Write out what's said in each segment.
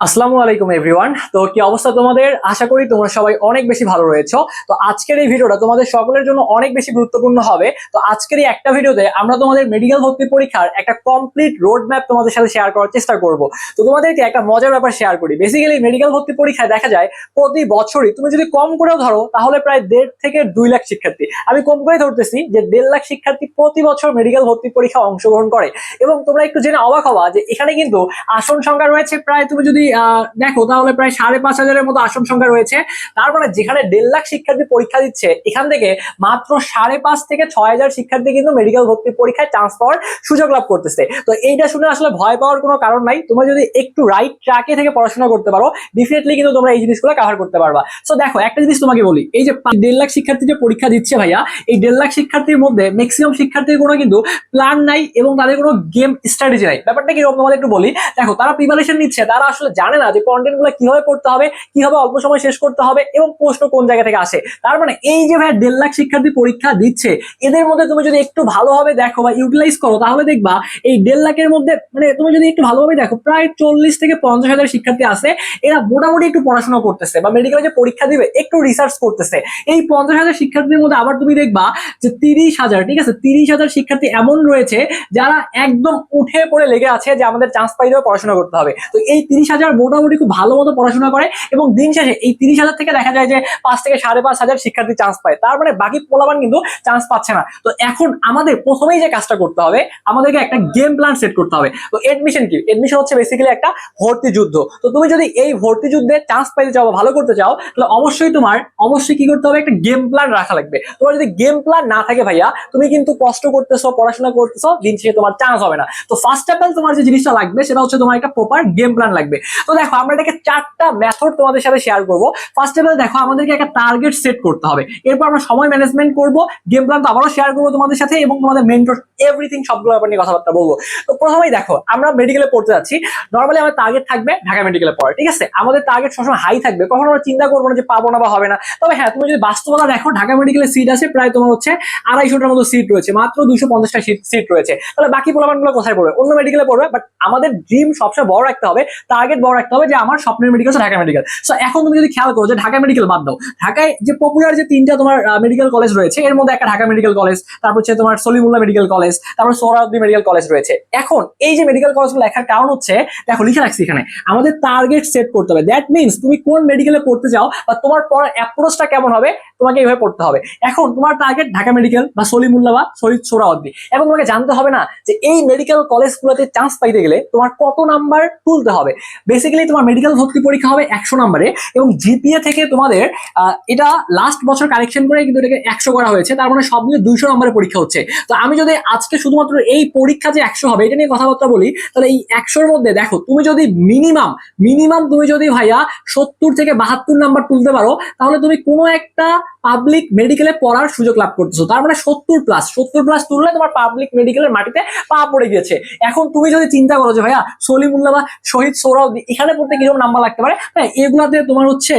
আসসালামু আলাইকুম এভরিওয়ান তো কি অবস্থা তোমাদের? আশা করি তোমরা সবাই অনেক বেশি ভালো রয়েছো। তো আজকের এই ভিডিওটা তোমাদের সকলের জন্য অনেক বেশি গুরুত্বপূর্ণ হবে। তো আজকের এই একটা ভিডিওতে আমরা তোমাদের মেডিকেল ভর্তি পরীক্ষার একটা কমপ্লিট রোড ম্যাপ তোমাদের সাথে শেয়ার করার চেষ্টা করব। তো তোমাদেরকে একটা মজার ব্যাপার শেয়ার করি। বেসিক্যালি মেডিকেল ভর্তি পরীক্ষায় দেখা যায়, প্রতি বছরই তুমি যদি কম করেও ধরো, তাহলে প্রায় দেড় থেকে দুই লাখ শিক্ষার্থী। আমি কম করে ধরতেছি যে দেড় লাখ শিক্ষার্থী প্রতি বছর মেডিকেল ভর্তি পরীক্ষা অংশগ্রহণ করে। এবং তোমরা একটু জেনে অবাক হওয়া যে এখানে কিন্তু আসন সংখ্যা রয়েছে। প্রায় তুমি যদি দেখো তাহলে প্রায় সাড়ে পাঁচ হাজারের মতো আসন সংখ্যা রয়েছে। তার মানে যেখানে দেড় লাখ শিক্ষার্থী পরীক্ষা দিচ্ছে, এখান থেকে মাত্র সাড়ে পাঁচ থেকে ছয় হাজার শিক্ষার্থী কিন্তু মেডিকেল ভর্তি পরীক্ষায় চান্স পাওয়ার সুযোগ লাভ করতেছে। তো এইটা শুনে আসলে ভয় পাওয়ার কোনো কারণ নাই। তোমরা যদি একটু রাইট ট্র্যাকে থেকে পড়াশোনা করতে পারো ডেফিনেটলি কিন্তু তোমরা এই জিনিসগুলো কাভার করতে পারবা। সো দেখো, একটা জিনিস তোমাকে বলি, এই যে দেড় লাখ শিক্ষার্থী যে পরীক্ষা দিচ্ছে ভাইয়া, এই দেড় লাখ শিক্ষার্থীর মধ্যে ম্যাক্সিমাম শিক্ষার্থীর কোনো কিন্তু প্ল্যান নাই এবং তাদের কোনো গেম স্ট্র্যাটেজি নাই। ব্যাপারটা কি তোমাদের একটু বলি। দেখো, তারা প্রিপারেশন নিচ্ছে, তারা আসলে জানে না যে কন্টেন্টগুলো কীভাবে পড়তে হবে, কীভাবে অল্প সময় শেষ করতে হবে এবং প্রশ্ন কোন জায়গা থেকে আসে। তার মানে এই যে ভাই দেড় লাখ শিক্ষার্থী পরীক্ষা দিচ্ছে, এদের মধ্যে তুমি যদি একটু ভালোভাবে দেখো বা ইউটিলাইজ করো, তাহলে দেখবা এই দেড় লাখের মধ্যে মানে তুমি যদি একটু ভালোভাবে দেখো, প্রায় চল্লিশ থেকে পঞ্চাশ হাজার শিক্ষার্থী আছে, এরা মোটামুটি একটু পড়াশোনা করতেছে বা মেডিকেলে যে পরীক্ষা দিবে, একটু রিসার্চ করতেছে। এই পঞ্চাশ হাজার শিক্ষার্থীর মধ্যে আবার তুমি দেখবা যে তিরিশ হাজার, ঠিক আছে? তিরিশ হাজার শিক্ষার্থী এমন রয়েছে যারা একদম উঠে পড়ে লেগে আছে যে আমাদের চান্স পাই পড়াশোনা করতে হবে। তো এই তিরিশ হাজার মোটামুটি খুব ভালো মতো পড়াশোনা করে এবং দিন শেষে এই তিরিশ হাজার থেকে দেখা যায় যে পাঁচ থেকে সাড়ে পাঁচ হাজার শিক্ষার্থী চান্স পায়। তার মানে বাকি পোলাবান কিন্তু চান্স পাচ্ছে না। তো এখন আমাদের প্রথমেই যে কাজটা করতে হবে, আমাদেরকে একটা গেম প্ল্যান সেট করতে হবে। তো এডমিশন কি? এডমিশন হচ্ছে বেসিক্যালি একটা ভর্তি যুদ্ধ। তো তুমি যদি এই ভর্তি যুদ্ধে চান্স পাইতে চাও ভালো করতে চাও, তাহলে অবশ্যই তোমার, অবশ্যই কি করতে হবে? একটা গেম প্ল্যান রাখা লাগবে। তোমার যদি গেম প্ল্যান না থাকে ভাইয়া, তুমি কিন্তু কষ্ট করতেছো, পড়াশোনা করতেছো, দিন শেষে তোমার চান্স হবে না। তো ফার্স্ট অফ অল তোমার যে জিনিসটা লাগবে, সেটা হচ্ছে তোমার একটা প্রপার গেম প্ল্যান লাগবে। তো দেখো, আমরা এটাকে চারটা মেথড তোমাদের সাথে শেয়ার করব। ফার্স্ট অফ অল দেখো, আমাদেরকে একটা টার্গেট সেট করতে হবে। এরপর আমরা সময় ম্যানেজমেন্ট করব গেম প্ল্যান তো আবারও শেয়ার করব তোমাদের সাথে এবং তোমাদের মেন্টর এভরিথিং সবগুলো ব্যাপার নিয়ে কথাবার্তা বলব। তো প্রথমেই দেখো, আমরা মেডিকেলে পড়তে যাচ্ছি। নর্মালি আমার টার্গেট থাকবে ঢাকা মেডিকেলে পড়ে, ঠিক আছে? আমাদের টার্গেট সবসময় হাই থাকবে। কখনো আমরা চিন্তা করব না যে পাবো না বা হবে না। তবে হ্যাঁ তুমি যদি বাস্তবতা দেখো, ঢাকা মেডিকেলে সিট আছে, প্রায় তোমার হচ্ছে আড়াইশোটার মতো সিট রয়েছে। মাত্র দুশো পঞ্চাশটা সিট রয়েছে। তাহলে বাকি পোলাপানগুলো কোথায় পড়বে? অন্য মেডিকেলে পড়বে বাট আমাদের ড্রিম সবসময় বড় রাখতে হবে টার্গেট বড় রাখতে হবে যে আমার স্বপ্নের মেডিকেল হচ্ছে ঢাকা মেডিকেল সো এখন তুমি যদি খেয়াল করো যে ঢাকা মেডিকেল বাদ দাও। ঢাকায় যে পপুলার যে তিনটা তোমার মেডিকেল কলেজ রয়েছে, এর মধ্যে একটা ঢাকা মেডিকেল কলেজ তারপর হচ্ছে তোমার সলিমুল্লাহ মেডিকেল কলেজ তারপর সোহরাউদ্দিন মেডিকেল কলেজ রয়েছে। এখন এই যে মেডিকেল কলেজগুলো লেখার কারণ হচ্ছে, দেখো লিখে রাখছি এখানে, আমাদের টার্গেট সেট করতে হবে। দ্যাট মিনস তুমি কোন মেডিকেলে পড়তে যাও বা তোমার পড়ার অ্যাপ্রোচটা কেমন হবে, তোমাকে এইভাবে পড়তে হবে। এখন তোমার টার্গেট ঢাকা মেডিকেল বা সলিমুল্লাহ বা শহীদ সোহরাওয়ার্দী। এবং তোমাকে জানতে হবে না যে এই মেডিকেল কলেজগুলোতে চান্স পাইতে গেলে তোমার কত নাম্বার তুলতে হবে। বেসিক্যালি তোমার মেডিকেল ভর্তি পরীক্ষা হবে একশো নাম্বারে এবং জিপিএ থেকে তোমাদের এটা লাস্ট বছর কারেকশন করে কিন্তু এটাকে একশো করা হয়েছে। তার মানে সব মিলে দুইশো নম্বরের পরীক্ষা হচ্ছে। তো আমি যদি আজকে শুধুমাত্র এই পরীক্ষা যে একশো হবে, এটা নিয়ে কথাবার্তা বলি, তাহলে এই একশোর মধ্যে দেখো, তুমি যদি মিনিমাম মিনিমাম তুমি যদি ভাইয়া সত্তর থেকে বাহাত্তর নাম্বার তুলতে পারো, তাহলে তুমি কোনো একটা পাবলিক মেডিকেলে পড়ার সুযোগ লাভ করতেছো। তার মানে সত্তর প্লাস সত্তর প্লাস তুললে তোমার পাবলিক মেডিকেলের মাটিতে পা পড়ে গিয়েছে। এখন তুমি যদি চিন্তা করো যে ভাইয়া সলিমুল্লাহ বা শহীদ সৌরাউদ্দি এখানে পড়তে কীরকম নাম্বার লাগতে পারে? হ্যাঁ এগুলাতে তোমার হচ্ছে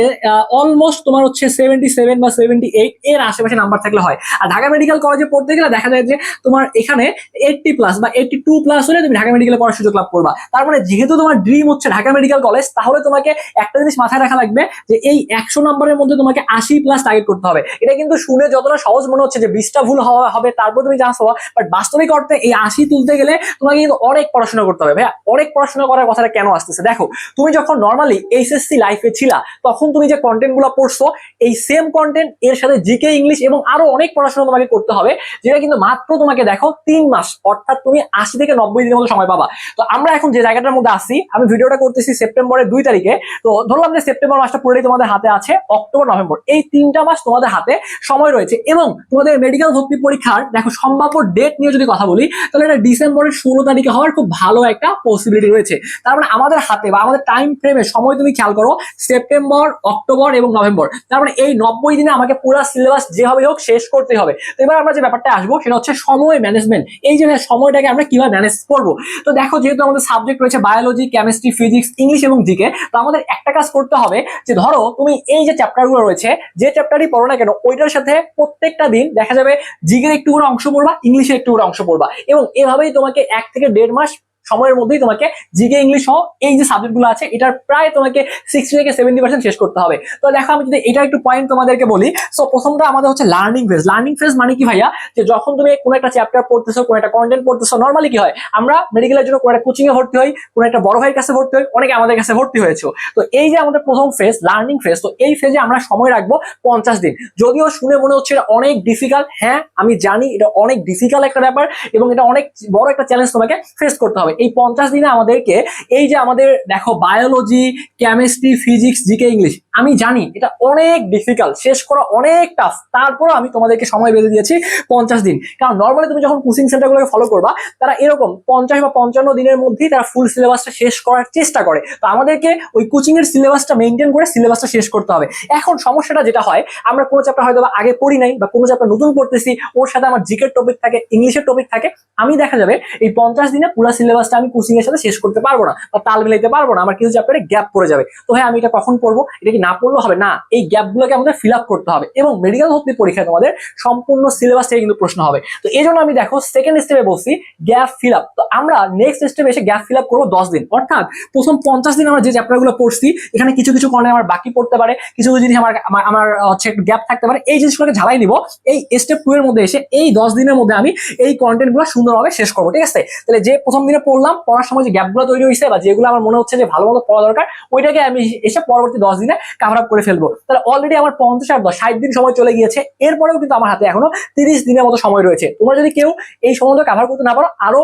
অলমোস্ট তোমার হচ্ছে সেভেন্টি সেভেন বা সেভেন্টি এইট এর আশেপাশে নাম্বার থাকলে হয়। আর ঢাকা মেডিকেল কলেজে পড়তে গেলে দেখা যায় যে তোমার এখানে এইটটি প্লাস বা এইটটি টু প্লাস হলে তুমি ঢাকা মেডিকেলে পড়ার সুযোগ লাভ করবা। তার মানে যেহেতু তোমার ড্রিম হচ্ছে ঢাকা মেডিকেল কলেজ তাহলে তোমাকে একটা জিনিস মাথায় রাখা লাগবে যে এই একশো নাম্বারের মধ্যে তোমাকে আশি প্লাস টার্গেট করতে হবে। এটা কিন্তু শুনে যতটা সহজ মনে হচ্ছে যে বিশটা ভুল হওয়া হবে, তারপর তুমি চান্স হওয়া বাট বাস্তবিক অর্থে এই আশি তুলতে গেলে তোমাকে কিন্তু অনেক পড়াশোনা করতে হবে। ভাইয়া, অনেক পড়াশোনা করার কথাটা কেন আসতেছে? দেখো তুমি যখন নর্মালি এইচএসসি লাইফে ছিলা, তখন তুমি যে কন্টেন্টগুলো পড়ছো, এই সেম কন্টেন্ট এর সাথে জিকে ইংলিশ এবং আরও অনেক পড়াশোনা তোমাকে করতে হবে, যেটা কিন্তু মাত্র তোমাকে দেখো তিন মাস, অর্থাৎ তুমি আশি থেকে নব্বই দিনের মতো সময় পাবা। তো আমরা এখন যে জায়গাটার মধ্যে আসি আমি ভিডিওটা করতেছি সেপ্টেম্বরের দুই তারিখে, তো ধরলাম যে সেপ্টেম্বর মাসটা পুরোটাই তোমাদের হাতে আছে অক্টোবর নভেম্বর এই তিনটা মাস তোমাদের হাতে সময় রয়েছে এবং তোমাদের মেডিকেল ভর্তি পরীক্ষার, দেখো সম্ভাব্য ডেট নিয়ে যদি কথা বলি, তাহলে এটা ডিসেম্বরের ষোলো তারিখে হওয়ার খুব ভালো একটা পসিবিলিটি রয়েছে। তার মানে আমাদের হাতে বা আমাদের টাইম ফ্রেমে সময় তুমি খেয়াল করো সেপ্টেম্বর অক্টোবর এবং নভেম্বর তার মানে এই নব্বই দিনে আমাকে পুরো সিলেবাস যেভাবে হোক শেষ করতে হবে। তো এবার আমরা যে ব্যাপারটা আসব, সেটা হচ্ছে সময় ম্যানেজমেন্ট এই যে সময়টাকে আমরা কীভাবে ম্যানেজ করব? তো দেখো, যেহেতু আমাদের সাবজেক্ট রয়েছে বায়োলজি কেমিস্ট্রি ফিজিক্স ইংলিশ এবং দিকে তো আমাদের একটা কাজ করতে হবে যে, ধরো, তুমি এই যে চ্যাপ্টারগুলো রয়েছে, যে চ্যাপ্টারই পড়ো না কেন, ওইটার সাথে প্রত্যেকটা দিন দেখা যাবে জিকের একটু করে অংশ পড়বা ইংলিশের একটু করে অংশ পড়বা। এবং এভাবেই তোমাকে এক থেকে দেড় মাস সময়ের মধ্যেই তোমাকে জিকে ইংলিশ সহ এই যে সাবজেক্টগুলো আছে, এটার প্রায় তোমাকে সিক্সটি থেকে সেভেন্টি পার্সেন্ট শেষ করতে হবে। তো দেখো, আমি যদি এটা একটু পয়েন্ট তোমাদেরকে বলি সো প্রথমটা আমাদের হচ্ছে লার্নিং ফেজ লার্নিং ফেজ মানে কি ভাইয়া? যে যখন তুমি কোনো একটা চ্যাপ্টার পড়তেছো, কোনো একটা কন্টেন্ট পড়তেছো নর্মালি কি হয়? আমরা মেডিকেলের জন্য কোনো একটা কোচিং এ ভর্তি হই, কোনো একটা বড় ভাইয়ের কাছে ভর্তি হই, অনেকে আমাদের কাছে ভর্তি হয়েছে। তো এই যে আমাদের প্রথম ফেজ লার্নিং ফেজ তো এই ফেজে আমরা সময় রাখব পঞ্চাশ দিন। যদিও শুনে মনে হচ্ছে এটা অনেক ডিফিকাল্ট হ্যাঁ আমি জানি এটা অনেক ডিফিকাল্ট একটা ব্যাপার এবং এটা অনেক বড় একটা চ্যালেঞ্জ তোমাকে ফেস করতে হবে। এই পঞ্চাশ দিনে আমাদেরকে এই যে আমাদের দেখো biology chemistry physics GK English আমি জানি এটা অনেক ডিফিকাল্ট শেষ করা অনেক টাফ তারপরও আমি তোমাদেরকে সময় বেঁধে দিয়েছি পঞ্চাশ দিন। কারণ নর্মালি তুমি যখন কোচিং সেন্টারগুলোকে ফলো করবা, তারা এরকম পঞ্চাশ বা পঞ্চান্ন দিনের মধ্যেই তারা ফুল সিলেবাসটা শেষ করার চেষ্টা করে। তো আমাদেরকে ওই কোচিং এর সিলেবাসটা মেনটেন করে সিলেবাসটা শেষ করতে হবে। এখন সমস্যাটা যেটা হয়, আমরা কোনো চ্যাপ্টার হয়তো আগে পড়ি নাই বা কোনো চ্যাপ্টার নতুন পড়তেছি, ওর সাথে আমার জিকের টপিক থাকে, ইংলিশের টপিক থাকে, আমি দেখা যাবে এই পঞ্চাশ দিনে পুরো সিলেবাসটা আমি কোচিংয়ের সাথে শেষ করতে পারব না বা তাল মিলাইতে পারব না, আমার কিছু চ্যাপ্টারে গ্যাপ পড়ে যাবে। তো হ্যাঁ আমি এটা কখন পড়ব? এটা কি না পড়লেও হবে না। এই গ্যাপগুলোকে আমাদের ফিল আপ করতে হবে এবং মেডিকেল ভর্তি পরীক্ষায় তোমাদের সম্পূর্ণ সিলেবাস থেকে কিন্তু প্রশ্ন হবে। তো এই আমি দেখো সেকেন্ড স্টেপে বলছি গ্যাপ ফিল আপ তো আমরা নেক্সট স্টেপে এসে গ্যাপ ফিল আপ করব দশ দিন। অর্থাৎ প্রথম পঞ্চাশ দিন আমরা যে চ্যাপ্টারগুলো পড়ছি, এখানে কিছু কিছু কর্নার আমার বাকি পড়তে পারে, কিছু কিছু জিনিস আমার, আমার- হচ্ছে গ্যাপ থাকতে পারে। এই জিনিসগুলোকে ঝালাই নিব। এই স্টেপ টু এর মধ্যে এসে এই দশ দিনের মধ্যে আমি এই কন্টেন্টগুলো সুন্দরভাবে শেষ করব, ঠিক আছে? তাহলে যে প্রথম দিনে পড়লাম, পড়ার সময় যে গ্যাপগুলো তৈরি হয়েছে বা যেগুলো আমার মনে হচ্ছে যে ভালো মতো পড়া দরকার, ওইটাকে আমি এসে পরবর্তী দশ দিনে কাভার আপ করে ফেলব। তাহলে অলরেডি আমার পঞ্চাশ আর দশ দিন সময় চলে গিয়েছে। এরপরেও কিন্তু আমার হাতে এখনও তিরিশ দিনের মতো সময় রয়েছে। তোমরা যদি কেউ এই সময়টা কাভার করতে না পারো, আরও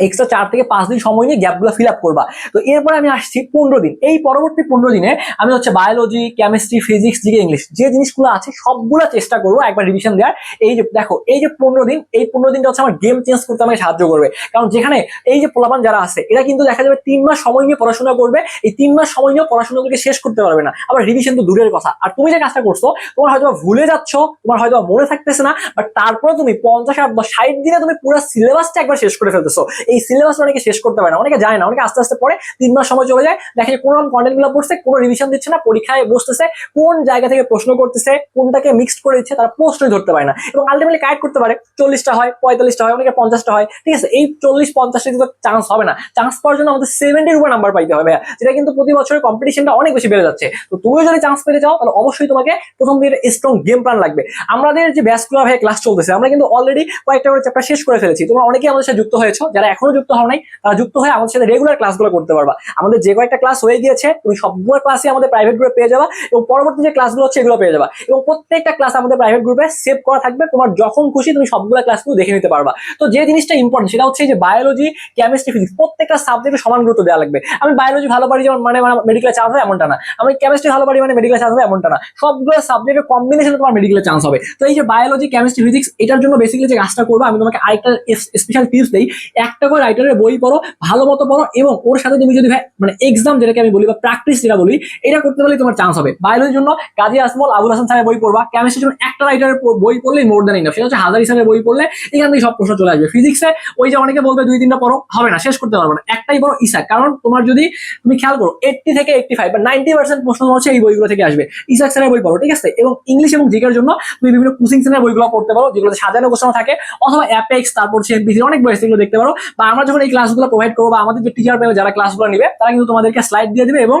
এক্সট্রা চার থেকে পাঁচ দিন সময় নিয়ে গ্যাপগুলো ফিল আপ করবা। তো এরপরে আমি আসছি পনেরো দিন। এই পরবর্তী পনেরো দিনে আমি হচ্ছে biology chemistry physics GK English যে জিনিসগুলো আছে সবগুলো চেষ্টা করব একবার রিভিশন দেওয়ার। এই যে দেখো, এই যে পনেরো দিন, এই পনেরো দিনটা হচ্ছে আমার গেম চেঞ্জ করতে আমাকে সাহায্য করবে। কারণ যেখানে এই যে পোলাপান যারা আছে, এরা কিন্তু দেখা যাবে তিন মাস সময় নিয়ে পড়াশোনা করবে। এই তিন মাস সময় নিয়ে পড়াশোনাগুলোকে শেষ করতে পারবে না। আবার রিভিশন তো দূরের কথা। আর তুমি যে কাজটা করছ, তোমার হয়তো ভুলে যাচ্ছ, তোমার হয়তো মনে থাকতেছে না বাট তারপরে তুমি পঞ্চাশ বা ষাট দিনে তুমি পুরো সিলেবাসটা একবার শেষ করে ফেলতেছো। এই সিলেবাস অনেকে শেষ করতে পারে না। অনেকে যায় না, অনেকে আস্তে আস্তে পরে তিন মাস সময় চলে যায়, দেখে যে কোনো কন্টেন্টগুলো পড়ছে, কোনো রিভিশন দিচ্ছে না, পরীক্ষায় বসতেছে, কোন জায়গা থেকে প্রশ্ন করতেছে, কোনটাকে মিক্সড করে দিচ্ছে, তারা প্রশ্নই ধরতে পারে না। এবং আলটিমেটলি কারেক্ট করতে পারে, চল্লিশটা হয়, পঁয়তাল্লিশটা হয়, অনেকে পঞ্চাশটা হয়, ঠিক আছে? এই চল্লিশ, পঞ্চাশটা কিন্তু চান্স হবে না। চান্স পাওয়ার জন্য আমাদের সেভেন্টির উপর নাম্বার পাইতে হবে যেটা কিন্তু প্রতি বছরের কম্পিটিশনটা অনেক বেশি বেড়ে যাচ্ছে। তো তুমিও যদি চান্স পেতে চাও, তাহলে অবশ্যই তোমাকে প্রথম দিকে স্ট্রং গেম প্ল্যান লাগবে। আমাদের যে ব্যাস ব্যাচগুলো ভাই ক্লাস চলতেছে, আমরা কিন্তু অলরেডি কয়েকটা করে চ্যাপ্টার শেষ করে ফেলেছি। তোমরা অনেকেই আমাদের সাথে যুক্ত হয়েছো, যারা এখনও যুক্ত হও নাই তারা যুক্ত হয়ে আমাদের সাথে রেগুলার ক্লাসগুলো করতে পারবা। আমাদের যে কয়েকটা ক্লাস হয়ে গিয়েছে, তুমি সবগুলো ক্লাসই আমাদের প্রাইভেট গ্রুপে পেয়ে যাবা এবং পরবর্তী যে ক্লাসগুলো হচ্ছে এগুলো পেয়ে যাবা। এবং প্রত্যেকটা ক্লাস আমাদের প্রাইভেট গ্রুপে সেভ করা থাকবে, তোমার যখন খুশি তুমি সবগুলো ক্লাসগুলো দেখে নিতে পারবা। তো যে জিনিসটা ইম্পর্টেন্ট সেটা হচ্ছে যে বায়োলজি কেমিস্ট্রি ফিজিক্স প্রত্যেকটা সাবজেক্টে সমান গুরুত্ব দেওয়া লাগবে। আমি বায়োলজি ভালো পারি যেমন মানে মেডিকেল চান্স হবে এমনটা না। আমি কেমিস্ট্রি ভালো পারি মানে মেডিকেল চান্স হবে এমনটা না। সবগুলো সাবজেক্টের কম্বিনেশনে তোমার মেডিকেল চান্স হবে। তো এই যে বায়োলজি কেমিস্ট্রি ফিজিক্স এটার জন্য বেসিক্যালি যে কাজটা করব, আমি তোমাকে আরেকটা স্পেশাল টিপস দিই। একটা করে রাইটারের বই পড়ো, ভালো মতো পড়ো এবং ওর সাথে তুমি যদি মানে এক্সাম যেটাকে আমি বলি বা প্র্যাকটিস যেটা বলি, এটা করতে পারলে তোমার চান্স হবে। বায়োলজির জন্য কাজী আসমল আবুল হাসান স্যারের বই পড়বা কেমিস্ট্রির জন্য একটা রাইটারের বই পড়লেই মোর দেন ইনাফ সেটা হচ্ছে হাজার হিসাবের বই পড়লে এখান থেকে সব প্রশ্ন চলে আসবে। ফিজিক্সে ওই যে অনেকে বলবে দুই তিনটা পড়ো, হবে না, শেষ করতে পারবে না। একটাই বড় ইসাক। কারণ তোমার যদি, তুমি খেয়াল করো এইটটি থেকে এইটটি ফাইভ বা নাইনটি পার্সেন্ট প্রশ্ন হচ্ছে এই বইগুলো থেকে আসবে। ইসাক স্যারের বই পড়ো, ঠিক আছে? এবং ইংলিশ এবং জিকের জন্য তুমি বিভিন্ন কোচিং সেন্টার বইগুলো পড়তে পারো, যেগুলোতে সাজানো গোছানো থাকে, অথবা অ্যাপেক্স তারপর হচ্ছে এমপিসি অনেক বই সেগুলো দেখতে পারো। বা আমরা যখন এই ক্লাসগুলো প্রোভাইড করব বা আমাদের যে টিচার পেলে যারা ক্লাসগুলো নেবে, তারা কিন্তু তোমাদেরকে স্লাইড দিয়ে দেবে এবং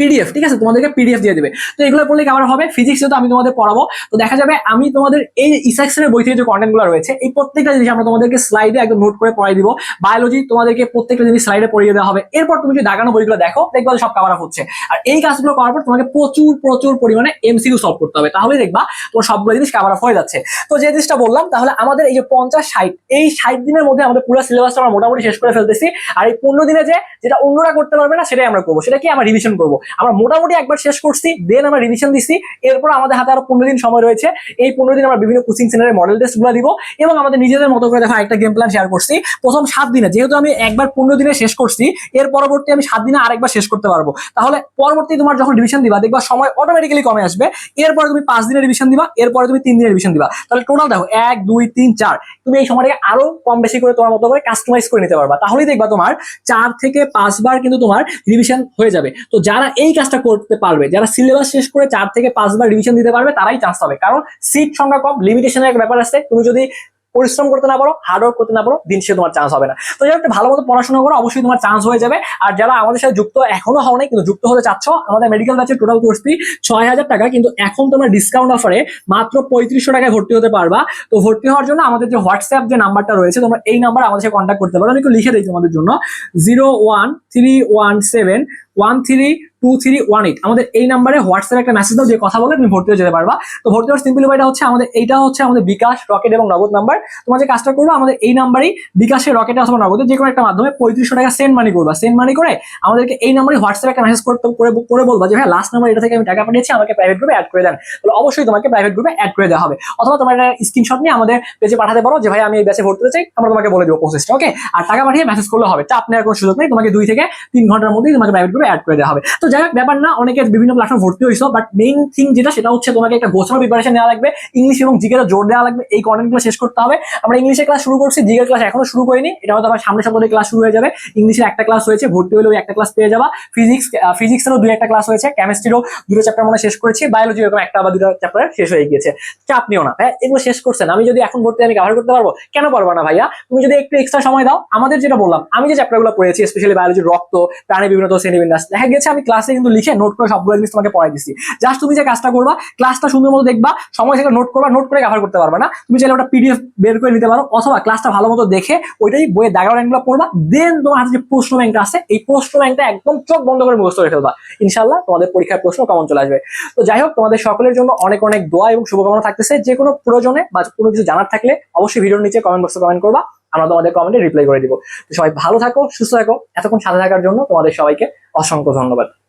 পিডিএফ ঠিক আছে? তোমাদেরকে পিডিএফ দিয়ে দিবে। তো এগুলো পড়লে কেমন হবে? ফিজিক্সে তো আমি তোমাদের পড়াবো। তো দেখা যাবে আমি তোমাদের এই ইসাক্সের বই থেকে যে কন্টেন্টগুলো রয়েছে, এই প্রত্যেকটা জিনিস আমরা তোমাদেরকে স্লাইডে একদম নোট করে পড়াই দিব। বায়োলজি তোমাদেরকে প্রত্যেকটা জিনিস স্লাইডে পড়িয়ে দেওয়া হবে। এরপর তুমি যদি দাগানো বইগুলো দেখো, দেখবা সব কাভার আপ হচ্ছে। আর এই কাজগুলো করার পর তোমাকে প্রচুর প্রচুর পরিমাণে এমসিকিউ সলভ করতে হবে। তাহলেই দেখবা তোমার সবগুলো জিনিস কাভার আপ হয়ে যাচ্ছে। তো যে জিনিসটা বললাম, তাহলে আমাদের এই যে পঞ্চাশ ষাট, এই ষাট দিনের মধ্যে আমাদের পুরো সিলেবাসটা আমরা মোটামুটি শেষ করে ফেলতেছি। আর এই পনেরো দিনে যে, যেটা অন্যরা করতে পারবে না, সেটাই আমরা করব। সেটা কি আমরা রিভিশন করব। আমরা মোটামুটি একবার শেষ করছি দেন আমরা রিভিশন দিচ্ছি এরপর আমাদের হাতে আরও পনেরো দিন সময় রয়েছে। এই পনেরো দিন আমরা বিভিন্ন কোচিং সেন্টারের মডেল টেস্টগুলো দিব এবং আমাদের নিজেদের মতো করে দেখো একটা গেম প্ল্যান শেয়ার করছি। প্রথম সাত দিনে, যেহেতু আমি একবার পনেরো দিনে শেষ করছি, এর পরবর্তী আমি সাত দিনে আরেকবার শেষ করতে পারব। তাহলে পরবর্তী তোমার যখন রিভিশন দিবা, দেখবা সময় অটোমেটিক্যালি কমে আসবে। এরপরে তুমি পাঁচ দিনের রিভিশন দিবা, এরপরে তুমি তিন দিনের রিভিশন দিবা। তাহলে টোটাল দেখো, এক, দুই, তিন, চার। তুমি এই সময়টাকে আরও কম বেশি করে তোমার মতো করে কাস্টমাইজ করে নিতে পারবা। তাহলেই দেখবা তোমার চার থেকে পাঁচবার কিন্তু তোমার রিভিশন হয়ে যাবে। তো যারা এই কাজটা করতে পারবে। যারা সিলেবাস শেষ করে চার থেকে পাঁচবার রিভিশন দিতে পারবে, তারাই চান্স পাবে। কারণ সিট সংখ্যা কম লিমিটেশনের একটা ব্যাপার আছে। তুমি যদি পরিশ্রম করতে না পারো হার্ড ওয়ার্ক করতে না পারো, দিন সে তোমার চান্স হবে না। তো যারা একটু ভালো মতো পড়াশোনা করো, অবশ্যই তোমার চান্স হয়ে যাবে। আর যারা আমাদের সাথে যুক্ত এখনও হও নাই, কিন্তু যুক্ত হতে চাচ্ছ, আমাদের মেডিকেল ব্যাচের টোটাল কোর্স ফি ছয় হাজার টাকা, কিন্তু এখন তোমরা ডিসকাউন্ট অফারে মাত্র পঁয়ত্রিশশো টাকায় ভর্তি হতে পারবা। তো ভর্তি হওয়ার জন্য আমাদের যে হোয়াটসঅ্যাপ যে নাম্বারটা রয়েছে, তোমরা এই নাম্বার আমাদের সাথে কন্ট্যাক্ট করতে পারো। আমি একটু লিখে দিই তোমাদের জন্য। Zero one three one seven one three two three one eight আমাদের এই নাম্বারে হোয়াটসঅ্যাপে একটা মেসেজ দাও, যে কথা বলে তুমি ভর্তি হয়ে যেতে পারবা। তো ভর্তি হওয়ার সিম্পল উপায়টা হচ্ছে আমাদের, এইটা হচ্ছে আমাদের বিকাশ রকেট এবং নগদ নাম্বার। তোমার যে কাজটা করব, আমাদের এই নাম্বারই বিকাশের রকেটে অথবা নগদে যে কোনো একটা মাধ্যমে পঁয়ত্রিশশো টাকা সেন্ড মানি করবা। সেন্ড মানি করে আমাদেরকে এই নাম্বারে হোয়াটসঅ্যাপে একটা মেসেজ করতে, করে করে বলবা যে ভাই লাস্ট নাম্বার এটা থেকে আমি টাকা পাঠিয়েছি, আমাকে প্রাইভেট গ্রুপে অ্যাড করে দেন। তাহলে অবশ্যই তোমাকে প্রাইভেট গ্রুপে অ্যাড করে দেওয়া হবে। অথবা তোমার একটা স্ক্রিনশট নিয়ে আমাদের পেজে পাঠাতে পারো যে ভাই আমি এই ব্যাচে ভর্তি হতে চাই, আমরা তোমাকে বলে দেবো প্রসেসটা ওকে আর টাকা পাঠিয়ে মেসেজ করলে হবে। চাপ নেওয়ার কোনো সুযোগ নেই, তোমাকে দুই থেকে তিন ঘণ্টার মধ্যেই তোমাকে প্রাইভেট গ্রুপে অ্যাড করে দেওয়া হবে। তো যাই হোক, ব্যাপার না অনেকে বিভিন্ন প্ল্যাটফর্ম ভর্তি হয়েছো বাট মেইন থিং যেটা, সেটা হচ্ছে তোমাকে একটা গোছানো প্রিপারেশন নেওয়া লাগবে ইংলিশ এবং জিকের জোর দেওয়া লাগবে, এই কন্টেন্টগুলো শেষ করতে হবে। আমরা ইংলিশের ক্লাস শুরু করছি জিকের ক্লাস এখনও শুরু করিনি এটা হয়তো আমার সামনে সপ্তাহে ক্লাস শুরু হয়ে যাবে। ইংলিশের একটা ক্লাস হয়েছে, ভর্তি হলে ওই একটা ক্লাস পেয়ে যাবা। ফিজিক্স ফিজিক্সেরও দুই একটা ক্লাস হয়েছে কেমিস্ট্রিরও দুটো চ্যাপ্টার মনে শেষ করেছি বায়োলজি এরকম একটা বা দুটো চ্যাপ্টার শেষ হয়ে গিয়েছে। চাপ নিও না হ্যাঁ এগুলো শেষ করছেন, আমি যদি এখন ভর্তি, আমি কভার করতে পারব? কেন পারব না ভাইয়া? তুমি যদি একটু এক্সট্রা সময় দাও, আমাদের যেটা বললাম, আমি যে চ্যাপ্টারগুলো পড়েছি স্পেশালি বায়োলজি রক্ত, প্রাণী বিভিন্ন শ্রেণীবিন্যাস দেখা গেছে, আমি ক্লাসে কিন্তু লিখে নোট করে সবগুলো জিনিস তোমাকে পড়াই দিচ্ছি। জাস্ট তুমি যে কাজটা করবা ক্লাসটা সুন্দর মতো দেখবা, সময় থেকে নোট করবা নোট করে কভার করতে পারবে না। তুমি চাইলে ওটা পিডিএফ বের করে নিতে পারো, অথবা ক্লাসটা ভালো মতো দেখে ওইটাই বইয়ের দাগা লাইনগুলো পড়বা দেন তোমার হাতে যে প্রশ্ন ব্যাংকটা আছে, এই প্রশ্ন ব্যাংকটা একদম চোখ বন্ধ করে মুখস্থ করে ফেলবা। ইনশাল্লাহ তোমাদের পরীক্ষার প্রশ্ন কমন চলে আসবে। তো যাই হোক, তোমাদের সকলের জন্য অনেক অনেক দোয়া এবং শুভকামনা থাকতেছে। যে কোনো প্রয়োজনে বা কোনো কিছু জানার থাকলে অবশ্যই ভিডিওর নিচে কমেন্ট বক্সে কমেন্ট করবা। আমরা তোমাদের কমেন্টে রিপ্লাই করে দিব। তো সবাই ভালো থাকো, সুস্থ থাকো। এতক্ষণ সাথে থাকার জন্য তোমাদের সবাইকে অসংখ্য ধন্যবাদ।